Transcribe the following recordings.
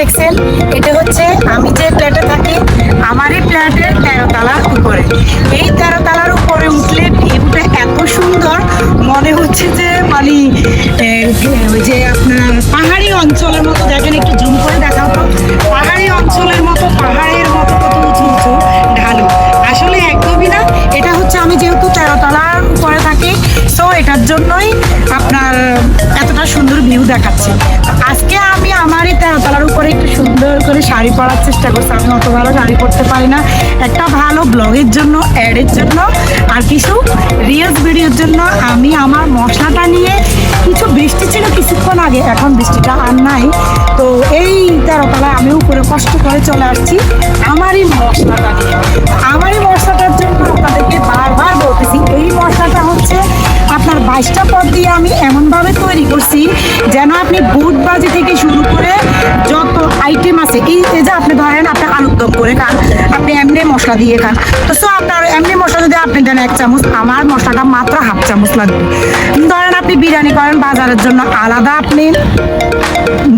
দেখছেন এটা হচ্ছে আমি যে ফ্ল্যাটে থাকি, আমারই ফ্ল্যাটের তেরো তলার উপরে। এই তেরো তলার উপরে উঠলে ভিউটা এত সুন্দর, মনে হচ্ছে যে মানে ওই যে আপনার পাহাড়ি অঞ্চলের মতো, দেখেন একটু জুম করে দেখাও তো। পাহাড়ি অঞ্চলের মতো, পাহাড়ের মতো কত উঁচু উঁচু ঢালু। আসলে একদমই না, এটা হচ্ছে আমি যেহেতু তেরোতলার উপরে থাকি সো এটার জন্যই আপনার এতটা সুন্দর ভিউ দেখাচ্ছে। আজকে আমি আমার এই একটু সুন্দর করে শাড়ি পরার চেষ্টা করছি। আমি অত ভালো শাড়ি পরতে পারি না। একটা ভালো ব্লগের জন্য, অ্যাডের জন্য, আর কিছু রিলস ভিডিওর জন্য আমি আমার মশলাটা নিয়ে কিছু বৃষ্টি ছিল কিছুক্ষণ আগে, এখন বৃষ্টিটা আর নাই। তো এই তেরোতলায় আমি উপরে কষ্ট করে চলে আসছি আমারই মশলাটা নিয়ে। আমারই মশলাটার জন্য আপনাদেরকে বারবার বলতেছি, এই মশলাটা হচ্ছে আপনার বাইশটা পদ দিয়ে আমি এমনভাবে তৈরি করছি যেন আপনি বুট বাজি থেকে শুরু করে আছে এই যে আপনি ধরেন আপনি আলুর দম করে খান, আপনি এমনি মশলা দিয়ে খান। তো সো আপনার এমনি মশলা যদি আপনি দেন এক চামচ, আমার মশলাটা মাত্র হাফ চামচ লাগবে। ধরেন আপনি বিরিয়ানি করেন, বাজারের জন্য আলাদা আপনি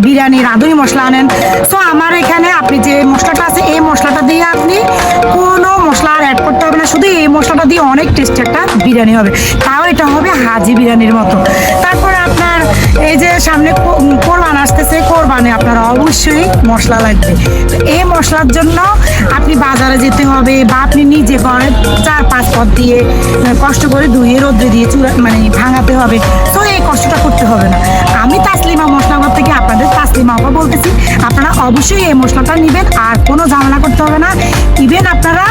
বিরিয়ানি, রাঁধুনি মশলা আনেন। সো আমার এখানে টেস্টি একটা বিরিয়ানি হবে। তাও এটা হবে হাজি বিরিয়ানির মতো। তারপরে আপনার এই যে সামনে কোরবান আসতেছে, কোরবানে আপনার অবশ্যই মশলা লাগবে। তো এই মশলার জন্য আপনি বাজারে যেতে হবে বা আপনি নিজে ঘরে চার পাঁচ পদ দিয়ে কষ্ট করে ধুয়ে রোদ্রে দিয়ে চুলা মানে ভাঙাতে হবে। তো এই কষ্টটা করতে হবে না। আমি তাসলিমা মশলাঘর থেকে আপনাদের তাসলিমা আপা বলতেছি। আপনারা অবশ্যই এই মশলাটা নেবেন, আর কোনো ঝামেলা করতে হবে না। ইভেন আপনারা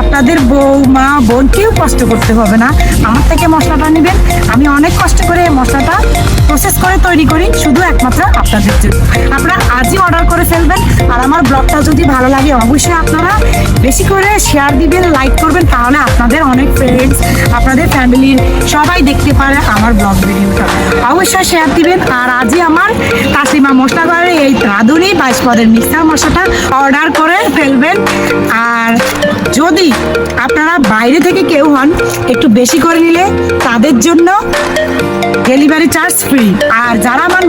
আপনাদের বউ মা বোন কেউ কষ্ট করতে হবে না। আমার থেকে মশলাটা নেবেন। আমি অনেক কষ্ট করে মশলাটা প্রসেস করে তৈরি করি, শুধু একমাত্র আপনাদের জন্য। আপনারা আজই অর্ডার করে ফেলবেন। আর আমার ব্লগটা যদি ভালো লাগে, অবশ্যই আপনারা বেশি করে শেয়ার দিবেন লাইক করবেন, তাহলে আপনাদের অনেক ফ্রেন্ডস আপনাদের ফ্যামিলির সবাই দেখতে পারে আমার ব্লগ ভিডিওটা অবশ্যই শেয়ার দিবেন। আর আজই আমার তাসলিমা মশলা ঘরে এই রাঁধুনি বাইশ পদের মিক্সার মশলাটা অর্ডার করে ফেলবেন। আর যদি আপনারা বাইরে থেকে কেউ হন, একটু বেশি করে নিলে তাদের জন্য ডেলিভারি চার্জ ফ্রি আর যারা আমার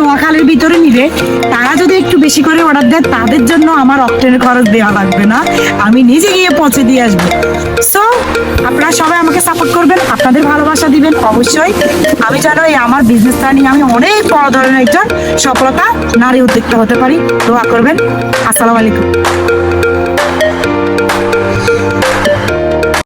নিবে তারা যদি একটু বেশি করে অর্ডার দেয়, তাদের জন্য আমার অক্টেনের খরচ দেওয়া লাগবে না। আমি নিজে গিয়ে পৌঁছে দিয়ে আসব। সো আপনারা সবাই আমাকে সাপোর্ট করবেন, আপনাদের ভালোবাসা দিবেন, অবশ্যই। আমি যেন এই আমার বিজনেসটা নিয়ে আমি অনেক বড় ধরনের একজন সফলতা, নারী উদ্যোক্তা হতে পারি, দোয়া করবেন। আসসালামু আলাইকুম।